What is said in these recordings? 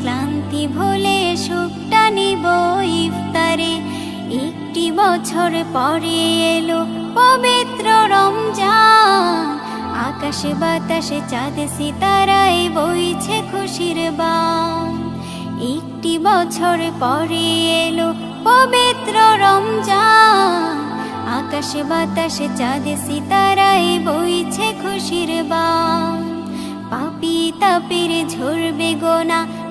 ক্লান্তি ভুলে সুখটা নিব ইফতারে। একটি বছর পরে এলো পবিত্র রমজান। আকাশে বাতাসে চাঁদ সিতারায় বইছে খুশির বান। একটি বছর পরে এলো পবিত্র রমজান। আকাশে বাতাসে চাঁদ সিতারায় বইছে খুশির বান। পাপি তাপির ঝরবে গোনা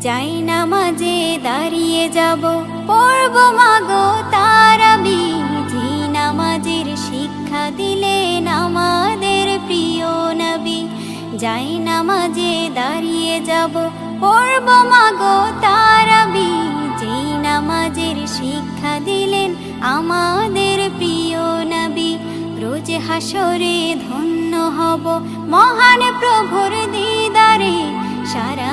যাই নামাজে দাঁড়িয়ে যাব, পড়ব মাগো তারাবি জি নামাজের শিক্ষা দিলেন আমাদের প্রিয় নবী। যাই নামাজে দাঁড়িয়ে যাব, পড়ব মাগো তারাবি জি নামাজের শিক্ষা দিলেন আমাদের প্রিয় নবী। রোজ হাসরে ধন্য হব মহান প্রভুর দিদারে। সারা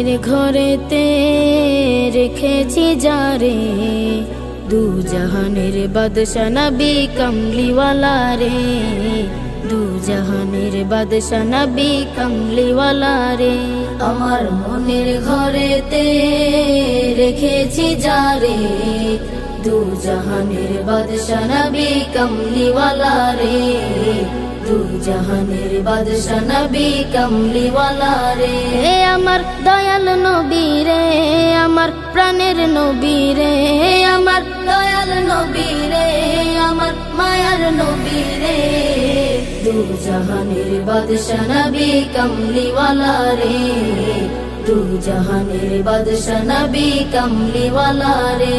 মনের ঘরেতে রেখেছি যারে দু জাহানের বাদশা নবী কমলিওয়ালা রে। দু জাহানের বাদশা নবী কমলিওয়ালা রে। আমার মনের ঘরেতে রেখেছি যারে দু জাহানের বাদশা নবী কমলিওয়ালা রে। দু জাহানের বাদশা নবী কমলিওয়ালা রে। আমার দয়াল নবী রে আমার প্রাণের নবী রে। আমার দয়াল নবী রে আমার মায়ার নবী রে। দু জাহানের বাদশা নবী কমলিওয়ালা রে। দু জাহানের বাদশা নবী কমলিওয়ালা রে।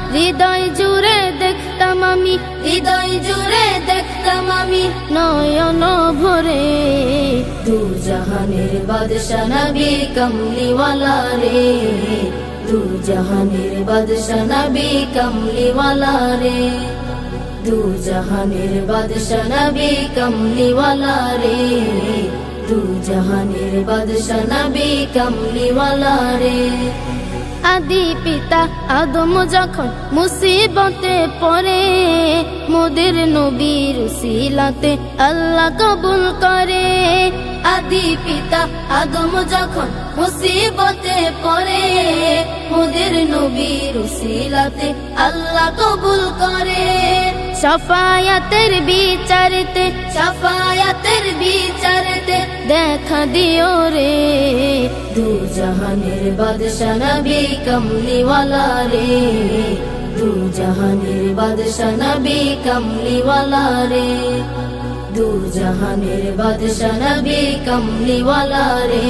হৃদয় জুড়ে দেখতাম আমি, হৃদয় জুড়ে দেখতাম আমি নয়ন ভরে। দু জাহানের বাদশা কমলিওয়ালা রে। দু জাহানের বাদশা কমলিওয়ালা রে। দু জাহানের বাদশা কমলিওয়ালা রে। দু জাহানের বাদশা কমলিওয়ালা রে। আদি পিতা আদম যখন মুসিবতে পড়ে, মোদের নবীর সিলাতে আল্লাহ কবুল করে। আদি পিতা আদম যখন মুসিবতে পড়ে, মোদের নবীর সিলাতে আল্লাহ কবুল করে। সফায়াতের বিচারতে সফায়াতের বিচারতে দেখা দিও রে দু জাহানের বাদশা নবী কমলিওয়ালা রে দু জাহানের বাদশা নবী কমলিওয়ালা রে দু জাহানের বাদশা নবী কমলিওয়ালা রে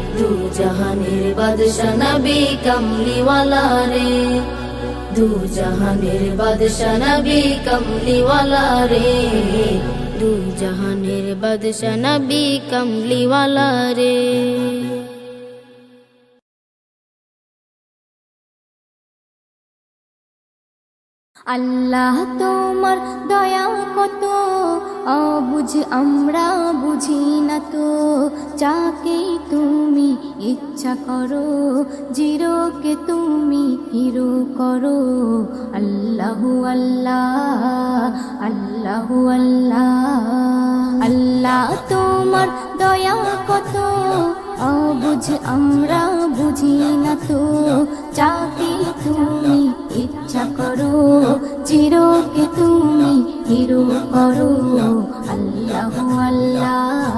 দু জাহানের বাদশা নবী কমলিওয়ালা রে। দু জাহানের বাদশা নবী কমলিওয়ালা রে। দু জাহানের বাদশা নবী কমলিওয়ালা রে। আল্লাহ তোমার দয়া কত অবুঝ আমরা বুঝি না তো। যাকে তুমি ইচ্ছা করো, জিরোকে তুমি হিরো করো। আল্লাহু আল্লাহ আল্লাহু আল্লাহ। আল্লাহ তোমার দয়া কত অবুঝ আমরা বুঝি না তো। যাকে তুমি ইচ্ছা করো চিরকে তুমি হিরো করো। আল্লাহ আল্লাহ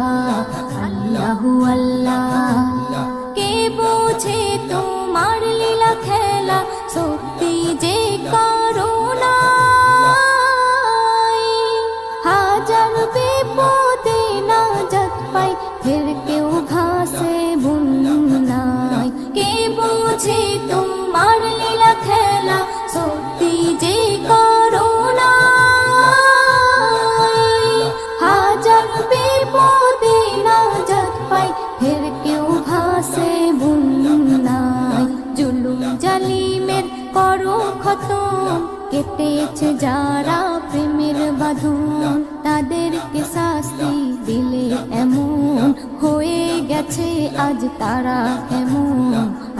কেটেছে যারা প্রেমের বাঁধন, তাদেরকে শাস্তি দিলে এমন হয়ে গেছে আজ তারা এমন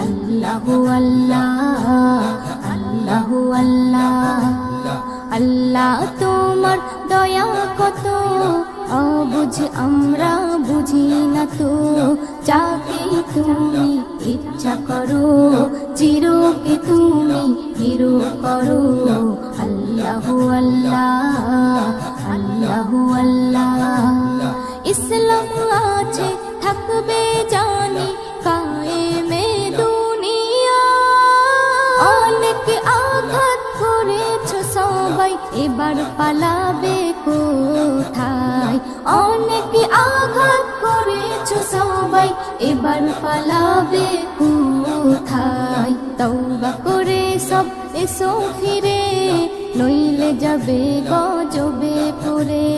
আল্লাহ আল্লাহ আল্লাহ আল্লাহ আল্লাহ তোমার দয়া কত? অবুঝ আমরা বুঝি না তো। চাকি তুমি ইচ্ছা করো, চিরকে তুমি হিরো করো। আল্লাহ আল্লাহ আল্লাহ আল্লাহ। ইসলাম আছে, থাকবে জানি এবার পালাবে কোথায়? অনেক আঘাত করে সবাই, এবার পালাবে কোথায়? তৌবা করে সব এসো ফিরে, নইলে যাবে গজবে পুরে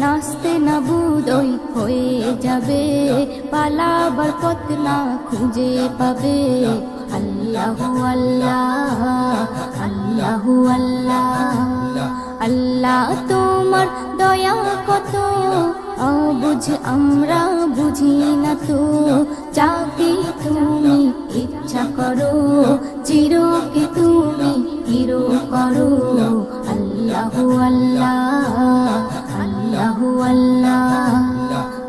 নাচতে না বুদই হয়ে যাবে, পালাবার পথ না খুঁজে পাবে। আল্লাহ আল্লাহু। অবুঝ আমরা বুঝি না তো চাকি তুমি ইচ্ছা করো, চিরকে তুমি হিরো করো। আল্লাহু আল্লাহ আল্লাহু আল্লাহ।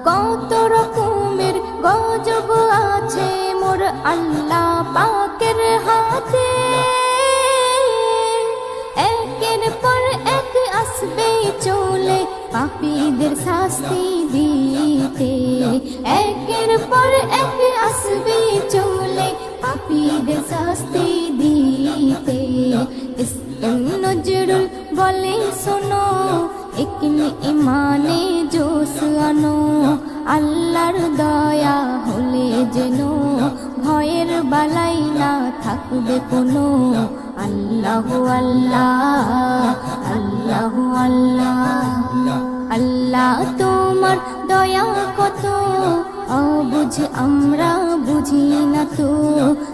কত রকমের গজব আছে মোর আল্লাহ পাকের হাতে। পাপীদের শাস্তি দিতে। একের পর এক আসবে চলে পাপীদের শাস্তি দিতে। নজরুল বলে, শোনো, একনি ইমানে জোস আনো। আল্লাহর দয়া হলে যেন ভয়ের বালাই না থাকবে কোনো। আল্লাহ আল্লাহ আল্লাহ আল্লাহ। আল্লাহ তোমার দয়া কত? অবুঝ আমরা বুঝি না তো।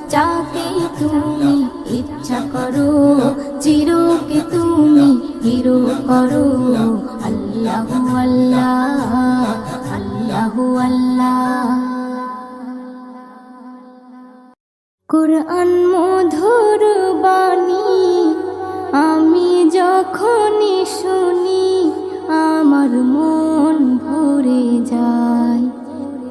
চাকে তুমি ইচ্ছা করো, চিরকে তুমি হিরো করো। আল্লাহ আল্লাহ আল্লাহ আল্লাহ। কোরআন মধুর বাণী, আমি যখনই শুনি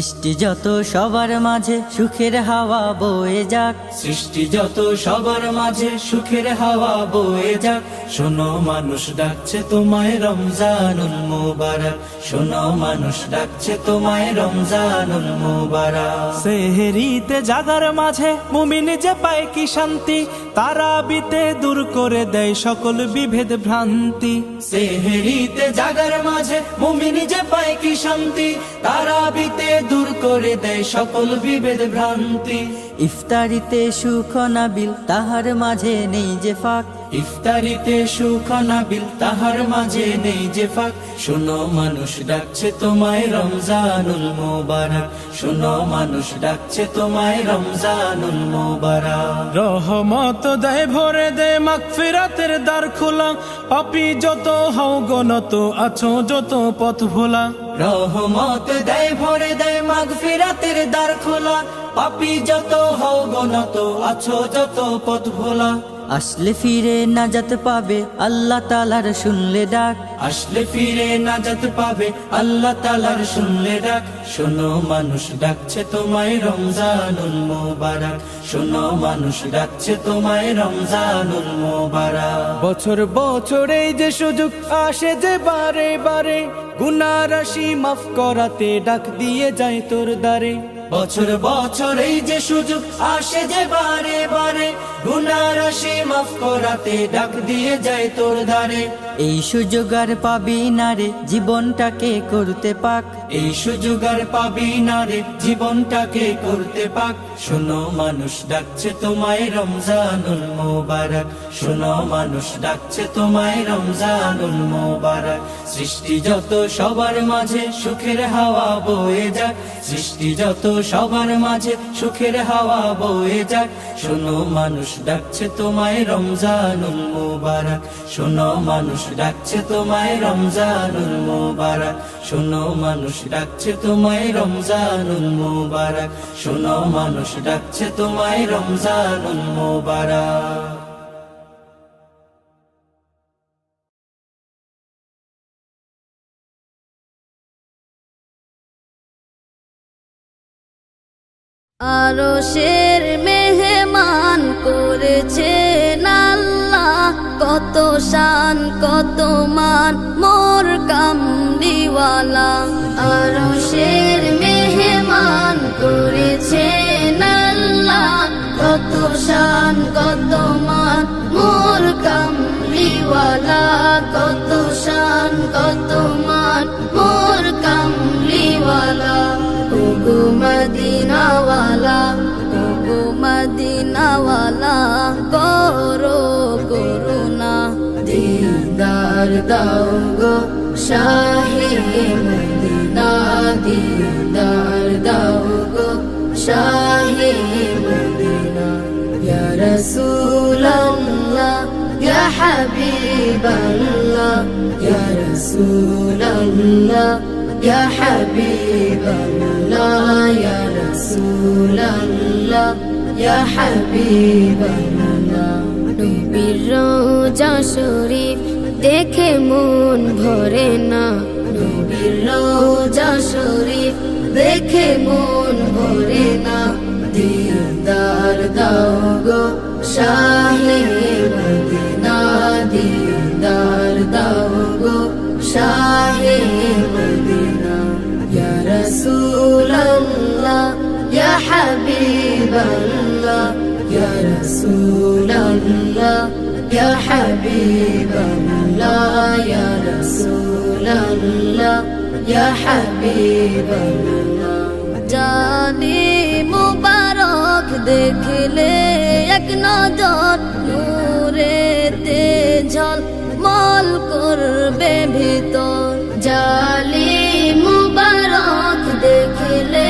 সৃষ্টি যত সবার মাঝে সুখের হাওয়া বয়ে যাক। সৃষ্টি যত সবার মাঝে সুখের হাওয়া বয়ে যাক। শোনো মানুষ ডাকছে তোমায় রমজানুল মুবারক। শোনো মানুষ ডাকছে তোমায় রমজানুল মুবারক। সেহেরিতে জাগার মাঝে মুমিন যে পায় কি শান্তি তারা বিতে দূর করে দেয় সকল বিভেদ ভ্রান্তি। সেহেরিতে জাগার মাঝে মুমিন যে পায় কি শান্তি তারা বিতে দূর করে দেয় সকল বিভেদ ভ্রান্তি। ইফতারিতে সুখ নাবিল তাহার মাঝে নেই যে ফাঁক। ইফতারিতে সুখানা বিল তাহার মাঝে নেই যে ফাঁক। শোনো মানুষ ডাকছে তোমায় রমজানুল মোবারক। শোনো মানুষ ডাকছে তোমায় রমজানুল মোবারক। রহমত দেয় ভরে দে মাগফিরাতের দ্বার খোলা। পাপি যত হও গনত আছো যত পথ ভোলা। রহমত দেয় ভরে দেয় মাগফিরাতের দ্বার খোলা। পাপি যত হও গনত আছো যত পথ ভোলা। আসলে ফিরে নাজাত পাবে আল্লাহ তালার শুনলে ডাক। আসলে ফিরে নাজাত পাবে আল্লাহ তালার শুনলে ডাক। শোনো মানুষ ডাকছে তোমায় রমজানুল মোবারক। শোনো মানুষ ডাকছে তোমায় রমজানুল মোবারক। বছর বছর এই যে সুযোগ আসে যে বারে বারে গুনা রাশি মাফ করাতে ডাক দিয়ে যায় তোর দ্বারে। বছর বছর এই যে সুযোগ আসে যে বারে বারে গুনা রাশি মাফ করাতে ডাক দিয়ে যায় তোর দ্বারে এই সুযোগ আর পাবি না রে জীবনটাকে করতে পাক। এই সুযোগ আর পাবি না রে জীবনটাকে করতে পাক। শোনো মানুষ ডাকছে তোমায় রমজানুল মোবারক। শোনো মানুষ ডাকছে তোমায় রমজানুল মোবারক। সৃষ্টি যত সবার মাঝে সুখের হাওয়া বয়ে যাক সৃষ্টি যত সবার মাঝে সুখের হাওয়া বয়ে যাক শোনো, মানুষ ডাকছে তোমায় রমজানুল মোবারক। শোনো, মানুষ ডাকছে তোমায় রমজানুল মোবারক। শোনো, মানুষ ডাকছে তোমায় রমজানুল মোবারক। শোনো, মানুষ ডাকছে তোমায় রমজানুল মোবারক। আরও শের মেহমান করেছে আল্লাহ। কত শান, কত মান, মোর কামলিওয়ালা। আরও শের মেহমান করেছে আল্লাহ। কত শান, কত মান, মোর কামলিওয়ালা। কত শান, কত মান, মোর ওগো মদিনাওয়ালা ওগো আল্লাহওয়ালা করো করুণা। দিদার দাও গো শাহি মদিনা, দিদার দাও গো শাহি মদিনা। ইয়া রাসূলুল্লাহ, ইয়া হাবিবাল্লাহ, ইয়া রাসূলুল্লাহ, ইয়া ইয়া শরীফ দেখে মন ভরে না নবীর রোজা দেখে মন ভরে না দিদার দাও গো শাহে দিদার দাও গো শাহে মদিনা ইয়া রাসূলাল্লাহ ইয়া হাবিবাল্লাহ ইয়া রাসূলাল্লাহ ইয়া হাবিবাল্লাহ জানি মুবারক দেখলে এক নজর নূরেতে ঝল মল করবে ভিতর। জালি মুবারক দেখলে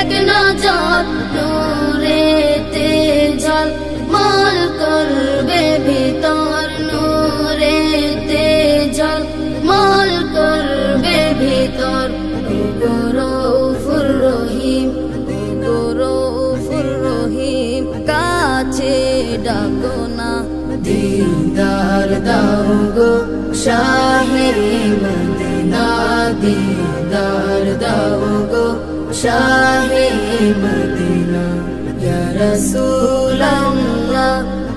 এক নজর নূরেতে ঝল গো শাহে মদিনা দিদার দাও গো শাহে মদিনা ইয়া রাসূলুল্লাহ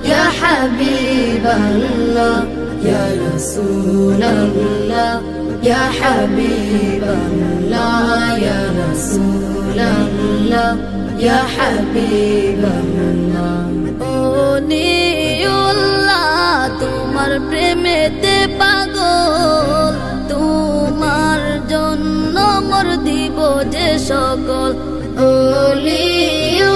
ইয়া হাবিবাল্লাহ ইয়া রাসূলুল্লাহ ইয়া হাবিবাল্লাহ ইয়া রাসূলুল্লাহ ইয়া হাবিবাল্লাহ ও নিউল্লাহ তোমার প্রেমেতে পাগল, তোমার জন্য মর দিব যে সকল। ওলিউল্লাহ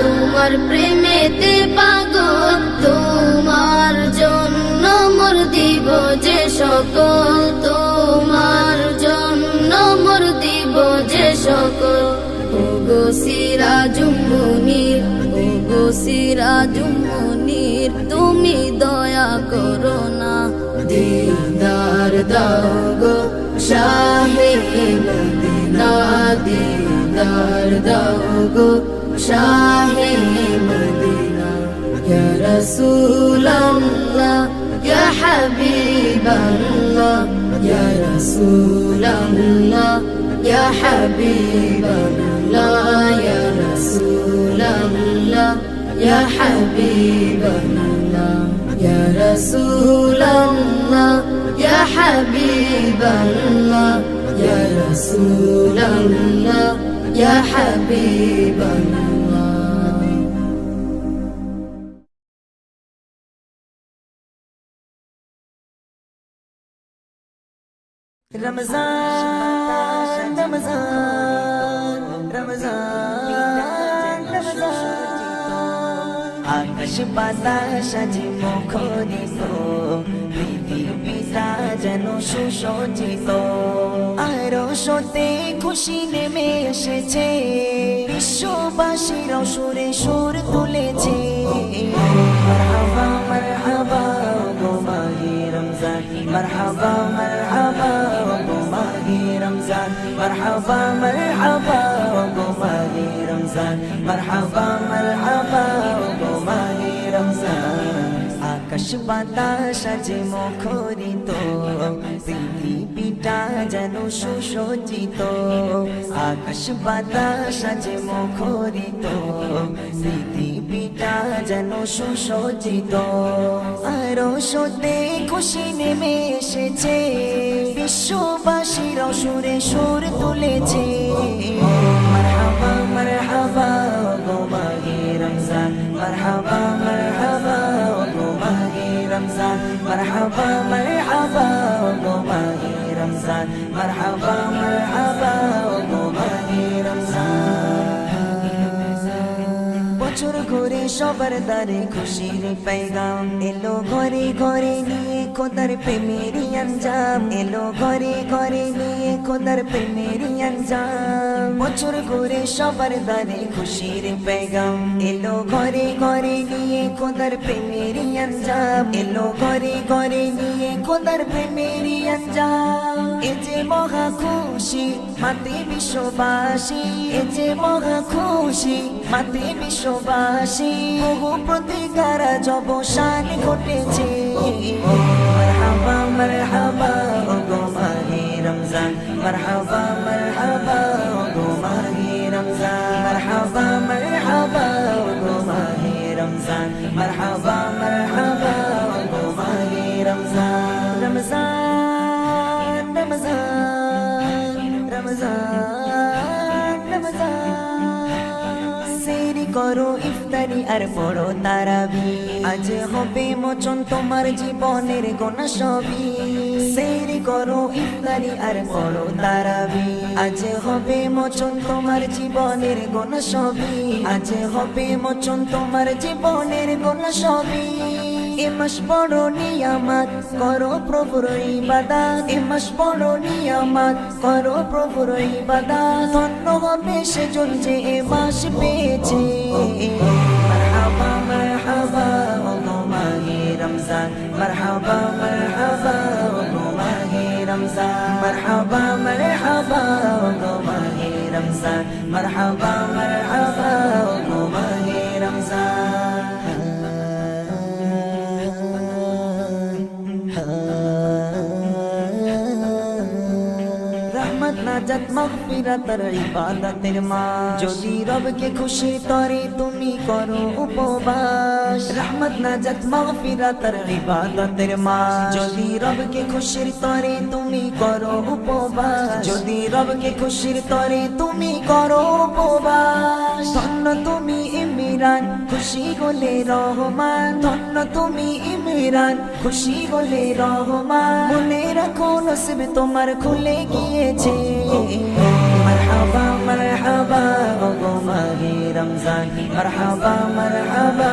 তোমার প্রেমেতে পাগল, তোমার জন্য মর দিব যে সকল। তোমার জন্য মর দিব যে সকল। ওগো সিরাজুমুনির ওগো সিরাজুমুনির তুমি দয়া করো না। দিদার দাও গো, শাহে মদিনা দিদার দাও গো, শাহে মদিনা ইয়া রাসূলুল্লাহ, ইয়া হাবিবাল্লাহ, ইয়া রাসূলুল্লাহ, ইয়া ইয়া হাবিবাল্লাহ ইয়া রাসূলুল্লাহ ইয়া হাবিবাল্লাহ ইয়া রাসূলুল্লাহ ইয়া হাবিবাল্লাহ রমজান রমজান আকাশ বাতাস আজি মুখরিত যেন সুসজ্জিত। আরও সতে খুশি নেমে এসেছে বিশ্ববাসীরাও সুরে সুর তুলেছে। মারহাবা মারহাবা গো মাহি রমজান। মারহাবা মারহাবা গো মাহি রমজান। মারহাবা মারহাবা গো মাহি রমজান। মারহাবা মারহাবা গো আকাশ বাতাস যে মুখরিত, পৃথিবীটা যেন সুসজ্জিত। আকাশ বাতাস যে মুখরিত, পৃথিবীটা যেন সুসজ্জিত। আরও সতে খুশি নেমে এসেছে। বিশ্ববাসীর সুরে সুর তুলেছে। মারহাবা মারহাবা গো মাহি রমজান। মারহাবা মারহাবা গো মাহি রমজান। মারহাবা মারহাবা গো মাহি রমজান। মারহাবা মারহাবা গো ঘুরে সবার দ্বারে খুশির পেগাম। এলো ঘরে ঘরে নিয়ে খোদার প্রেমেরি আঞ্জাম। এলো ঘরে ঘরে নিয়ে খোদার প্রেমেরি আঞ্জাম। বছর ঘুরে সবার দ্বারে খুশির পেগাম। এলো ঘরে ঘরে নিয়ে খোদার প্রেমেরি আঞ্জাম। এলো ঘরে ঘরে নিয়ে খোদার প্রেমেরি আঞ্জাম। এ যে মহা খুশি, মাতে বিশ্ববাসী। এ যে মহা খুশি, মাতে বিশ্ববাসী। বহু প্রতিকারা জব শান ঘটেছে। মারহাবা মারহাবা ও গো মাহে রমজান। মারহাবা মারহাবা ও গো মাহে রমজান। মারহাবা মারহাবা ও গো মাহে রমজান। মারহাবা মারহাবা ও গো মাহে রমজান। রমজান রমজান রমজান রমজান। সেরি করো ইফতারি আর পড়ো তারাবি। আজ হবে মোচন তোমার জীবনের গোনা সবই। সেরি করো ইফতারি আর পড়ো তারাবি। আজ হবে মোচন তোমার জীবনের গোনা সবই। আজ হবে মোচন তোমার জীবনের গোনা সবই। এ মাস করো প্রভুর ইবাদত। এ মাস বড় নিয়ামত, করো প্রভুর ইবাদত। ধন্য হবে সেজন যে এ মাস পেয়েছে। মারহাবা মারহাবা, ও গো মাহে রমজান। মারহাবা মারহাবা, ও রমজান। মারহাবা মারহাবা, ও রমজান। মারহাবা নাজাত মাগফিরাতের ইবাদতের মাস। যদি রবকে খুশি তরে তুমি করো উপবাস। রহমত নাজাত মাগফিরাতের ইবাদতের মাস। যদি রবকে খুশি তরে তুমি করো উপবাস। যদি রবকে খুশির তরে তুমি করো উপবাস। ধন্য তুমি ইমরান, খুশি হলে রহমান। ধন্য তুমি ইমরান, খুশি হলে রহমান। মনে রাখো, নসিব তোমার খুলে গিয়েছে। মারহাবা মারহাবা গো মাহে রমজান। মারহাবা মারহাবা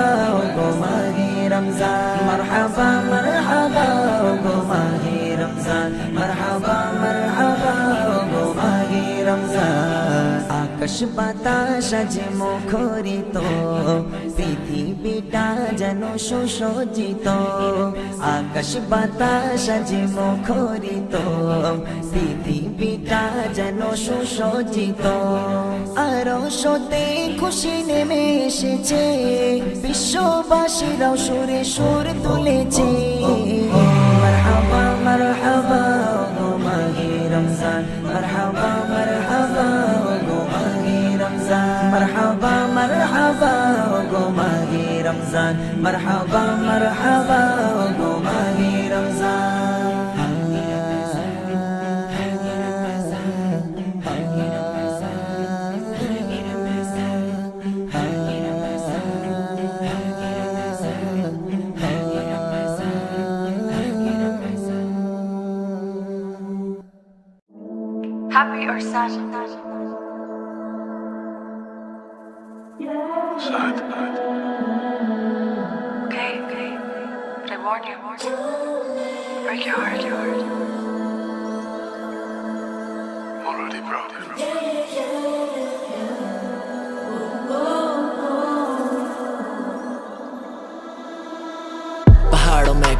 গো মাহে রমজান। মারহাবা মারহাবা আকাশ বাতাস আজ মুখরিত। পৃথিবীটা যেন সুসজ্জিত। আকাশ বাতাস আজ মুখরিত। পৃথিবীটা যেন সুসজ্জিত। আরও সতে খুশি নেমে এসেছে। বিশ্ববাসীরাও সুরে সুর রমজান মারহাবা মারহাবা ও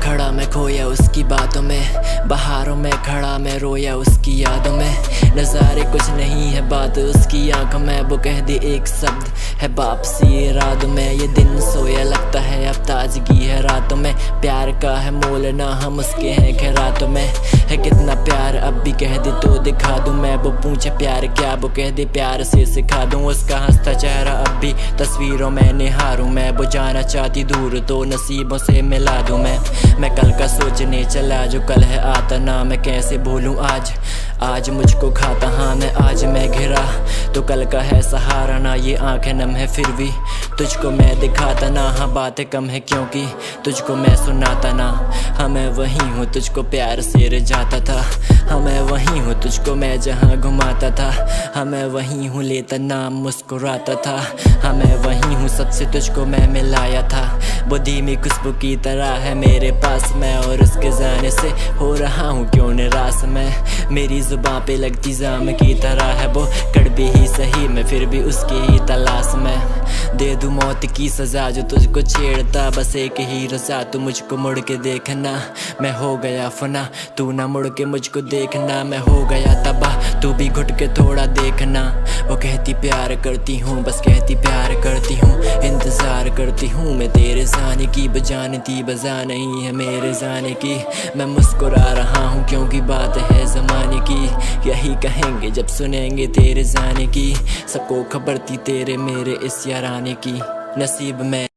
کھڑا میں کھویا اس کی باتوں میں، بہاروں میں کھڑا میں رویا اس کی یادوں میں۔ نظارے کچھ نہیں ہے، بات اس کی آنکھوں میں۔ وہ کہہ دی ایک شبد ہے واپسی ارادوں میں۔ یہ دن سویا لگتا ہے، اب تازگی ہے راتوں میں۔ پیار کا ہے مول، نہ ہم اس کے ہیں کہ راتوں میں۔ ہے کتنا پیار، اب بھی کہہ دی تو دکھا دوں میں۔ وہ پوچھے پیار کیا، وہ کہہ دی پیار سے سکھا دوں۔ اس کا ہنستا چہرہ اب بھی تصویروں میں، نہاروں میں۔ وہ جانا چاہتی دور تو نصیبوں سے ملا دوں میں۔ میں کل کا سوچنے چلا جو کل ہے آتا نہ میں کیسے بولوں آج؟ آج مجھ کو کھاتا ہاں میں، آج میں گھرا۔ تو کل کا ہے سہارا، نہ یہ آنکھیں نم ہے پھر بھی۔ تجھ کو میں دکھاتا نہ ہاں باتیں کم ہے کیونکہ تجھ کو میں سناتا نہ۔ ہاں میں وہیں ہوں، تجھ کو پیار سے رجاتا تھا۔ ہاں میں وہیں ہوں، تجھ کو میں جہاں گھماتا تھا۔ ہاں میں وہیں ہوں، لیتا نام مسکراتا تھا۔ ہاں میں وہیں ہوں، سب سے تجھ کو میں ملایا تھا۔ وہ دھیمی خوشبو کی طرح ہے میرے پاس میں اور اس کے جانے سے ہو رہا ہوں کیوں نراس میں؟ میری زباں پہ لگتی جام کی طرح ہے وہ کڑ بھی ہی صحیح میں، پھر بھی اس کی ہی تلاش میں۔ دے دوں موت کی سزا جو تجھ کو چھیڑتا، بس ایک ہی رضا تو مجھ کو مڑ کے دیکھنا۔ میں ہو گیا فنا، تو نہ مڑ کے مجھ کو دیکھنا۔ میں ہو گیا تباہ، تو بھی گھٹ کے تھوڑا دیکھنا۔ وہ کہتی پیار کرتی ہوں، بس کہتی پیار کرتی ہوں، انتظار کرتی ہوں میں تیرے افسانے کی بجانتی بزا نہیں ہے میرے زانے کی۔ میں مسکرا رہا ہوں کیونکہ بات ہے زمانے کی۔ یہی کہیں گے جب سنیں گے تیرے زانے کی۔ سب کو خبر تھی تیرے میرے اس یارانے کی۔ نصیب میں